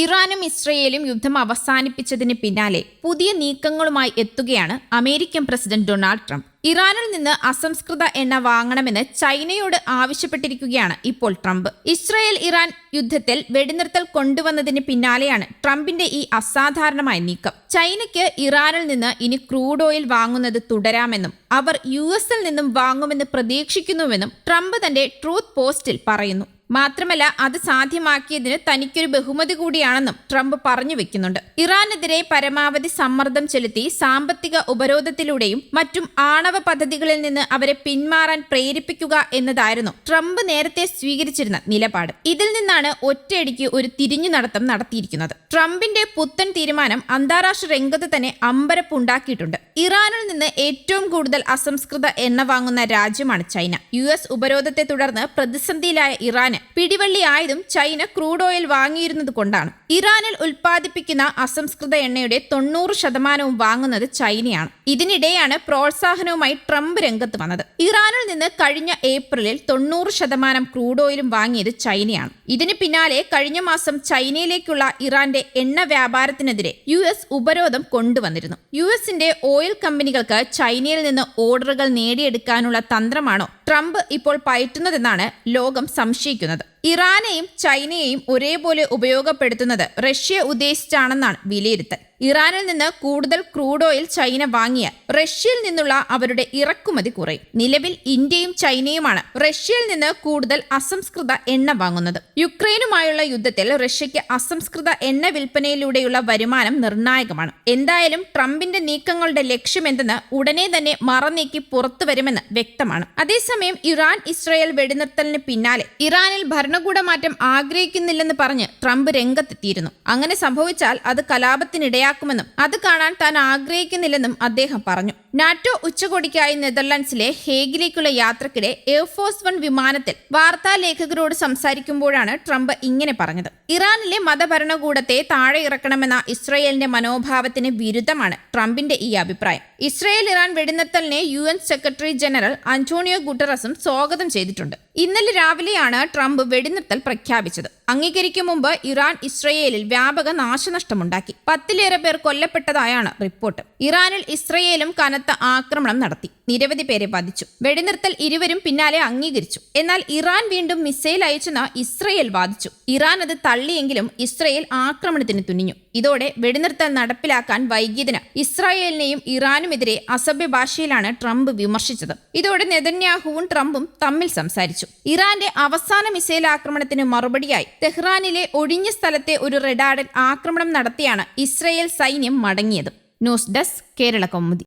ഇറാനും ഇസ്രയേലും യുദ്ധം അവസാനിപ്പിച്ചതിന് പിന്നാലെ പുതിയ നീക്കങ്ങളുമായി എത്തുകയാണ് അമേരിക്കൻ പ്രസിഡന്റ് ഡൊണാൾഡ് ട്രംപ്. ഇറാനിൽ നിന്ന് അസംസ്കൃത എണ്ണ വാങ്ങണമെന്ന് ചൈനയോട് ആവശ്യപ്പെട്ടിരിക്കുകയാണ് ഇപ്പോൾ ട്രംപ്. ഇസ്രായേൽ ഇറാൻ യുദ്ധത്തിൽ വെടിനിർത്തൽ കൊണ്ടുവന്നതിന് പിന്നാലെയാണ് ട്രംപിന്റെ ഈ അസാധാരണമായ നീക്കം. ചൈനയ്ക്ക് ഇറാനിൽ നിന്ന് ഇനി ക്രൂഡ് ഓയിൽ വാങ്ങുന്നത് തുടരാമെന്നും അവർ യു എസിൽ നിന്നും വാങ്ങുമെന്ന് പ്രതീക്ഷിക്കുന്നുവെന്നും ട്രംപ് തന്റെ ട്രൂത്ത് പോസ്റ്റിൽ പറയുന്നു. മാത്രമല്ല അത് സാധ്യമാക്കിയതിന് തനിക്കൊരു ബഹുമതി കൂടിയാണെന്നും ട്രംപ് പറഞ്ഞു വെക്കുന്നുണ്ട്. ഇറാനെതിരെ പരമാവധി സമ്മർദ്ദം ചെലുത്തി സാമ്പത്തിക ഉപരോധത്തിലൂടെയും മറ്റും ആണവ പദ്ധതികളിൽ നിന്ന് അവരെ പിന്മാറാൻ പ്രേരിപ്പിക്കുക എന്നതായിരുന്നു ട്രംപ് നേരത്തെ സ്വീകരിച്ചിരുന്ന നിലപാട്. ഇതിൽ നിന്നാണ് ഒറ്റയടിക്ക് ഒരു തിരിഞ്ഞു നടത്തം നടത്തിയിരിക്കുന്നത്. ട്രംപിന്റെ പുത്തൻ തീരുമാനം അന്താരാഷ്ട്ര രംഗത്ത് തന്നെ അമ്പരപ്പുണ്ടാക്കിയിട്ടുണ്ട് ഇറാനിൽ നിന്ന് ഏറ്റവും കൂടുതൽ അസംസ്കൃത എണ്ണ വാങ്ങുന്ന രാജ്യമാണ് ചൈന. യു എസ് ഉപരോധത്തെ തുടർന്ന് പ്രതിസന്ധിയിലായ ഇറാന് പിടിവള്ളിയായതും ചൈന ക്രൂഡ് ഓയിൽ വാങ്ങിയിരുന്നത് കൊണ്ടാണ്. ഇറാനിൽ ഉൽപ്പാദിപ്പിക്കുന്ന അസംസ്കൃത എണ്ണയുടെ തൊണ്ണൂറ് ശതമാനവും വാങ്ങുന്നത് ചൈനയാണ്. ഇതിനിടെയാണ് പ്രോത്സാഹനവുമായി ട്രംപ് രംഗത്ത് വന്നത്. ഇറാനിൽ നിന്ന് കഴിഞ്ഞ ഏപ്രിലിൽ തൊണ്ണൂറ് ശതമാനം ക്രൂഡ് ഓയിലും വാങ്ങിയത് ചൈനയാണ്. ഇതിന് പിന്നാലെ കഴിഞ്ഞ മാസം ചൈനയിലേക്കുള്ള ഇറാന്റെ എണ്ണ വ്യാപാരത്തിനെതിരെ യു എസ് ഉപരോധം കൊണ്ടുവന്നിരുന്നു. യു എസിന്റെ ഓയിൽ കമ്പനികൾക്ക് ചൈനയിൽ നിന്ന് ഓർഡറുകൾ നേടിയെടുക്കാനുള്ള തന്ത്രമാണോ ട്രംപ് ഇപ്പോൾ പയറ്റുന്നതെന്നാണ് ലോകം സംശയിക്കുന്നത്. ഇറാനെയും ചൈനയെയും ഒരേപോലെ ഉപയോഗപ്പെടുത്തുന്നത് റഷ്യ ഉദ്ദേശിച്ചാണെന്നാണ് വിലയിരുത്തൽ. ഇറാനിൽ നിന്ന് കൂടുതൽ ക്രൂഡ് ഓയിൽ ചൈന വാങ്ങിയ റഷ്യയിൽ നിന്നുള്ള അവരുടെ ഇറക്കുമതി കുറയും. നിലവിൽ ഇന്ത്യയും ചൈനയുമാണ് റഷ്യയിൽ നിന്ന് കൂടുതൽ അസംസ്കൃത എണ്ണ വാങ്ങുന്നത്. യുക്രൈനുമായുള്ള യുദ്ധത്തിൽ റഷ്യയ്ക്ക് അസംസ്കൃത എണ്ണ വിൽപ്പനയിലൂടെയുള്ള വരുമാനം നിർണായകമാണ്. എന്തായാലും ട്രംപിന്റെ നീക്കങ്ങളുടെ ലക്ഷ്യമെന്തെന്ന് ഉടനെ തന്നെ മറനീക്കി പുറത്തു വരുമെന്ന് വ്യക്തമാണ്. അതേസമയം ഇറാൻ ഇസ്രായേൽ വെടിനിർത്തലിന് പിന്നാലെ ഇറാനിൽ ഭരണകൂട മാറ്റം ആഗ്രഹിക്കുന്നില്ലെന്ന് പറഞ്ഞ് ട്രംപ് രംഗത്തെത്തിയിരുന്നു. അങ്ങനെ സംഭവിച്ചാൽ അത് കലാപത്തിനിടയാക്കുമെന്നും അത് കാണാൻ താൻ ആഗ്രഹിക്കുന്നില്ലെന്നും അദ്ദേഹം പറഞ്ഞു. നാറ്റോ ഉച്ചകോടിക്കായി നെതർലൻഡ്സിലെ ഹേഗിലേക്കുള്ള യാത്രക്കിടെ എയർഫോഴ്സ് വൺ വിമാനത്തിൽ വാർത്താലേഖകരോട് സംസാരിക്കുമ്പോഴാണ് ട്രംപ് ഇങ്ങനെ പറഞ്ഞത്. ഇറാനിലെ മതഭരണകൂടത്തെ താഴെ ഇറക്കണമെന്ന ഇസ്രയേലിന്റെ മനോഭാവത്തിന് വിരുദ്ധമാണ് ട്രംപിന്റെ ഈ അഭിപ്രായം. ഇസ്രയേൽ ഇറാൻ വെടിനിർത്തലിനെ യു സെക്രട്ടറി ജനറൽ അന്റോണിയോ ഗുട്ടറസും സ്വാഗതം ചെയ്തിട്ടുണ്ട്. ഇന്നലെ രാവിലെയാണ് ട്രംപ് വെടിനിർത്തൽ പ്രഖ്യാപിച്ചത്. അംഗീകരിക്കും മുമ്പ് ഇറാൻ ഇസ്രയേലിൽ വ്യാപക നാശനഷ്ടമുണ്ടാക്കി. പത്തിലേറെ പേർ കൊല്ലപ്പെട്ടതായാണ് റിപ്പോർട്ട്. ഇറാനിൽ ഇസ്രയേലും കനത്ത ആക്രമണം നടത്തി. നിരവധി പേരെ ബാധിച്ചു വെടിനിർത്തൽ ഇരുവരും പിന്നാലെ അംഗീകരിച്ചു. എന്നാൽ ഇറാൻ വീണ്ടും മിസൈൽ അയച്ചെന്ന് ഇസ്രയേൽ വാദിച്ചു. ഇറാൻ അത് തള്ളിയെങ്കിലും ഇസ്രയേൽ ആക്രമണത്തിന് തുനിഞ്ഞു. ഇതോടെ വെടിനിർത്തൽ നടപ്പിലാക്കാൻ വൈകിയതിന് ഇസ്രായേലിനെയും ഇറാനുമെതിരെ അസഭ്യ ഭാഷയിലാണ് ട്രംപ് വിമർശിച്ചത്. ഇതോടെ നെതന്യാഹുവും ട്രംപും തമ്മിൽ സംസാരിച്ചു. ഇറാന്റെ അവസാന മിസൈൽ ആക്രമണത്തിന് മറുപടിയായി തെഹ്റാനിലെ ഒഴിഞ്ഞ സ്ഥലത്തെ ഒരു റെഡാഡൻ ആക്രമണം നടത്തിയാണ് ഇസ്രയേൽ സൈന്യം മടങ്ങിയത്. News desk Kerala Kaumudi.